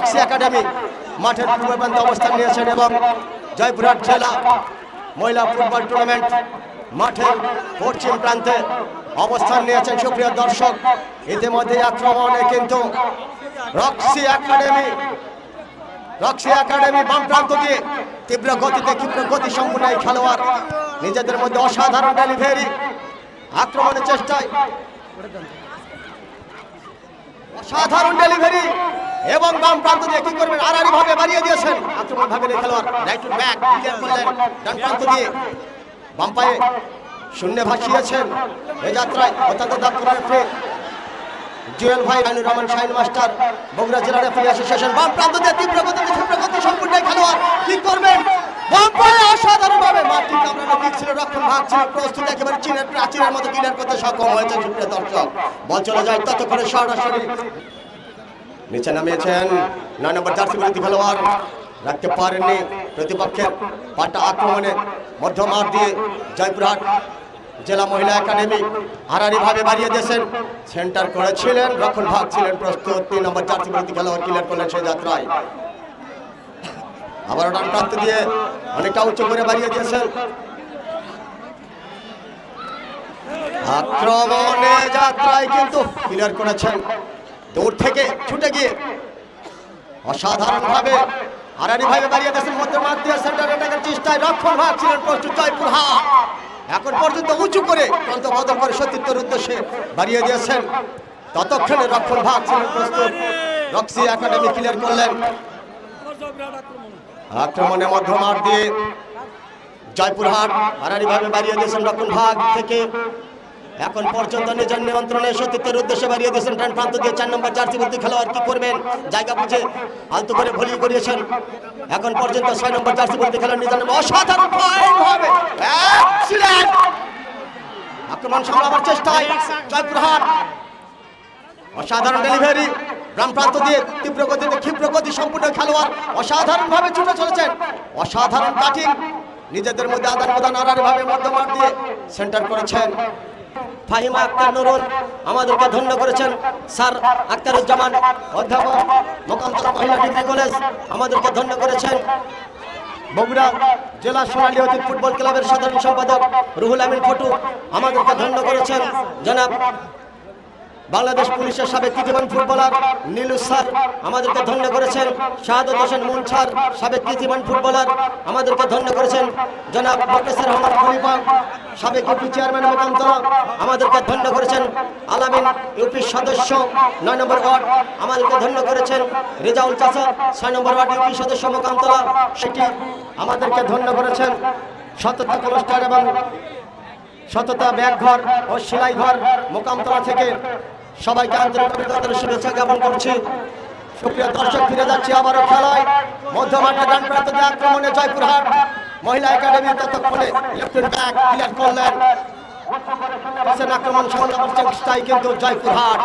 Roxie academy মাঠের পূর্ব প্রান্তে অবস্থান নিয়েছেন এবং জয়পুরহাট জেলা মহিলা ফুটবল টুর্নামেন্ট মাঠের পশ্চিম প্রান্তে অবস্থান নিয়েছেন সুপ্রিয় দর্শক। ইতিমধ্যে আক্রমণে কিন্তু রক্সি একাডেমি রক্সি একাডেমি বাম প্রান্ত দিয়ে তীব্র গতিতে তীব্র গতি সম্পূর্ণ এই খেলোয়াড়। নিজেদের মধ্যে অসাধারণ ডেলিভারি, আক্রমণের চেষ্টায়। অসাধারণ ডেলিভারি এবং বাম প্রান্ত দিয়ে কি করবেন? আড়াআড়ি ভাবে বাড়িয়ে দিয়েছেন। আক্রমণ ভাবে খেলোয়াড়। রাইট টু ব্যাক ক্লিয়ার করলেন। ডান প্রান্ত দিয়ে বাম পায়ে শূন্যে ভাসিয়েছেন এই যাত্রায় অত্যন্ত দাঁড় রেফারি। জুয়েল ভাই, আইনুর রহমান, শাহিন মাস্টার, বগুড়া জেলা রেফারি অ্যাসোসিয়েশন। বাম প্রান্ত দিয়ে তীব্র গতি তীব্র গতি সম্পূর্ণ খেলোয়াড়। কি করবেন? বাম পায়ে অসাধারণ ভাবে মাটি কামড়ানো দিক ছিল, রক্ষণ ভাগ ছিল, প্রস্তুত একেবারে চীনের প্রাচীরের মতো ক্লিয়ার করতে সক্ষম হয়েছে সুপ্রিয় দর্শক। বল চলে যায় ততক্ষণে সরাসরি। নিচে নামিয়েছেন। নয় নম্বর জার্সি বিরোধী খেলোয়াড় রাখতে পারেননি প্রতিপক্ষের পাল্টা আক্রমণে মধ্যমার দিয়ে জয়পুরহাট জেলা মহিলা একাডেমি হারারিভাবে বাড়িয়ে দিয়েছেন। সেন্টার করেছিলেন, রক্ষণ ভাগ ছিলেন প্রস্তুত। তিন নম্বর জার্সি বিরোধী খেলোয়াড় ক্লিয়ার করলেন সেই যাত্রায়। আবার ডান প্রান্ত দিয়ে অনেকটা উঁচু করে বাড়িয়ে দিয়েছেন। আক্রমণে যাত্রায় কিন্তু ক্লিয়ার করেছেন। দূর থেকে ছুটে গিয়ে অসাধারণ ভাবে হারারি ভাবে বাড়িয়ে দিয়েছেন, মধ্যে মাঠ সেন্টার অ্যাটাকের চেষ্টায় রক্ষণ ভাগ ছিলেন প্রস্তুত জয়পুর হাট। এখন পর্যন্ত উঁচু করে প্রান্ত বদল করে সতীর্থের উদ্দেশ্যে বাড়িয়ে দিয়েছেন। ততক্ষণে রক্ষণ ভাগ ছিলেন প্রস্তুত। রক্সি একাডেমি ক্লিয়ার করলেন। আক্রমণে মধ্যমাঠ দিয়ে জয়পুরহাট হারারি ভাবে বাড়িয়ে দিয়েছেন রক্ষণ ভাগ থেকে। এখন পর্যন্ত নিজের নিয়ন্ত্রণে সতীর্থের উদ্দেশ্যে বাড়িয়ে দিয়েছেন ডান প্রান্ত দিয়ে চার নম্বর জার্সি বলতে খেলোয়াড় কি করবেন? জায়গা বুঝে আলতো করে ভলি করিয়েছেন। এখন পর্যন্ত ছয় নম্বর জার্সি বলতে খেলোয়াড় নিজের অসাধারণ Excellent! আক্রমণ সামলাবার চেষ্টায় জয়পুরহাট। অসাধারণ ডেলিভারি গ্রাম প্রান্ত দিয়ে তীব্র গতিতে ক্ষিপ্র গতি সম্পূর্ণ খেলোয়াড় অসাধারণভাবে ছুটে চলেছেন। অসাধারণ কাটিং নিজেদের মধ্যে আদান প্রদান আড়াআড়ি ভাবে মধ্যমাঠ দিয়ে সেন্টার করেছেন। ফাহিমা আক্তার নুরুল আমাদেরকে ধন্য করেছেন। স্যার আক্তারুজ্জামান অধ্যাপক মোকান্তর মহিলা ডিগ্রি কলেজ আমাদেরকে ধন্য করেছেন। বগুড়া জেলা সোনালী অতীত ফুটবল ক্লাবের সাধারণ সম্পাদক রুহুল আমিন ফটু আমাদেরকে ধন্য করেছেন। জনাব বাংলাদেশ পুলিশের সাবেক কৃতিমান ফুটবলার নীলু স্যার আমাদেরকে ধন্য করেছেন। শাহাদত হোসেন মুন স্যার সাবেক কৃতিমান ফুটবলার আমাদেরকে ধন্য করেছেন। জনাব বকেসের রহমান খলিফা, সাবেক ইউপি চেয়ারম্যান মোকামতলা আমাদেরকে ধন্য করেছেন। আলামিন ইউপির সদস্য, নয় নম্বর ওয়ার্ড আমাদেরকে ধন্য করেছেন। রেজাউল চাচা, ছয় নম্বর ওয়ার্ড ইউপি সদস্য মোকামতলা সেটি আমাদেরকে ধন্য করেছেন। সততা কলস্টার এবং সততা ব্যাগঘর ও সেলাই ঘর মোকামতলা থেকে সবাইকে আন্তরিক তাদের শুভেচ্ছা জ্ঞাপন করছি। সুপ্রিয় দর্শক, ফিরে যাচ্ছি আবারও খেলায়। মধ্যমাঠে ডান প্রান্তে আক্রমণে জয়পুরহাট মহিলা একাডেমি ততক্ষণে লেফটেন্ট ব্যাক ক্লিয়ার করলেন। আক্রমণ সামলাবার করছে কিন্তু জয়পুরহাট।